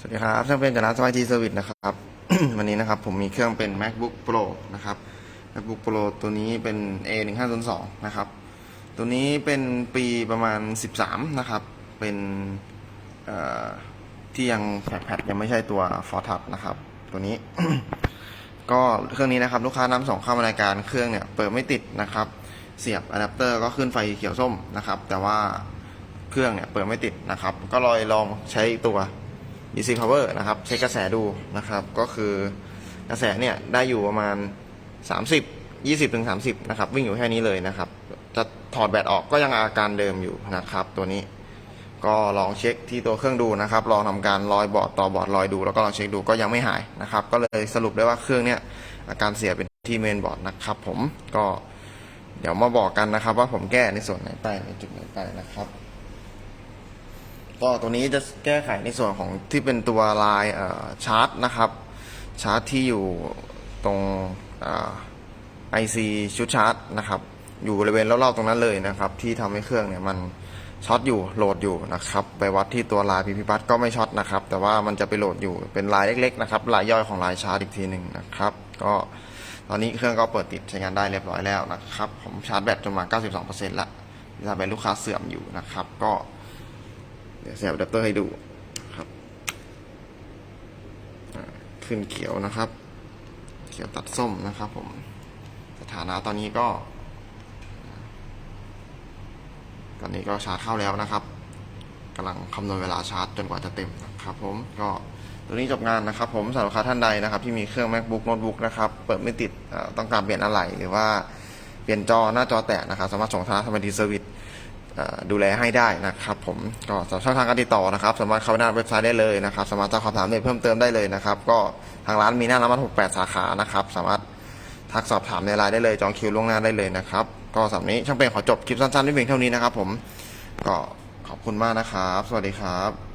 สวัสดีครับช่างเป็นจากร้านสมาร์ททีเซอร์วิสนะครับ วันนี้นะครับผมมีเครื่องเป็น macbook pro นะครับ macbook pro ตัวนี้เป็น a 1 5 0 2นะครับ ตัวนี้เป็นปีประมาณ 13 นะครับ เป็นที่ยังแพดยังไม่ใช่ตัว f o r t o u c h นะครับ ตัวนี้ ก็เครื่องนี้นะครับ ลูกค้านำส่งเข้ามารายการเครื่องเนี่ยเปิดไม่ติดนะครับ เสียบอะแดปเตอร์ก็ขึ้นไฟเขียวส้มนะครับ แต่ว่าเครื่องเนี่ยเปิดไม่ติดนะครับ ก็ลอยลองใช้ตัว DC power นะครับเช็คกระแสดูนะครับ ก็คือกระแสเนี่ยได้อยู่ประมาณ 30 20ถึง30นะครับวิ่งอยู่แค่นี้เลยนะครับ จะถอดแบตออกก็ยังอาการเดิมอยู่นะครับ ตัวนี้ก็ลองเช็คที่ตัวเครื่องดูนะครับ ลองทำการลอยบอร์ดต่อบอร์ดลอยดู แล้วก็ลองเช็คดูก็ยังไม่หายนะครับ ก็เลยสรุปได้ว่าเครื่องเนี่ยอาการเสียเป็นที่เมนบอร์ดนะครับ ผมก็เดี๋ยวมาบอกกันนะครับ ว่าผมแก้ในส่วนไหนไปในจุดไหนไปนะครับ ก็ตัวนี้จะแก้ไขในส่วนของที่เป็นตัวลายชาร์จนะครับ ชาร์จที่อยู่ตรงไอซีชุดชาร์จนะครับ อยู่บริเวณรอบๆตรงนั้นเลยนะครับ ที่ทำให้เครื่องเนี่ยมันช็อตอยู่โหลดอยู่นะครับ ไปวัดที่ตัวลายพีพีพัทก็ไม่ช็อตนะครับ แต่ว่ามันจะไปโหลดอยู่เป็นลายเล็กๆนะครับลายย่อยของลายชาร์จอีกทีหนึ่งนะครับ ก็ตอนนี้เครื่องก็เปิดติดใช้งานได้เรียบร้อยแล้วนะครับ ผมชาร์จแบตจนมา 92%ละถ้าเป็นลูกค้าเสื่อมอยู่นะครับ ก็ เดี๋ยวเสียบอะแดปเตอร์ให้ดูครับขึ้นเขียวนะครับ เขียวตัดส้มนะครับผมสถานะตอนนี้ก็ ตอนนี้ก็ชาร์จเข้าแล้วนะครับกำลังคำนวณเวลาชาร์จจนกว่าจะเต็มนะครับผมก็ตัวนี้จบงานนะครับ ผมสำหรับลูกค้าท่านใดนะครับ ที่มีเครื่อง macbook notebook นะครับ เปิดไม่ติดต้องการเปลี่ยนอะไหล่หรือว่าเปลี่ยนจอหน้าจอแตกนะครับ สามารถส่งทางสมาร์ทเซอร์วิส ดูแลให้ได้นะครับผมก็สช่องทางการติดต่อนะครับ สามารถเข้าไปหน้าเว็บไซต์ได้เลยนะครับ สามารถสอบคำถามได้เพิ่มเติมได้เลยนะครับ ก็ทางร้านมีหน้าร้านมัน68 สาขานะครับ สามารถทักสอบถามในไลน์ได้เลย จองคิวล่วงหน้าได้เลยนะครับ ก็สำหรับนี้ช่างเป็นขอจบคลิปสั้นๆด้วยเพียงเท่านี้นะครับ ผมก็ขอบคุณมากนะครับ สวัสดีครับ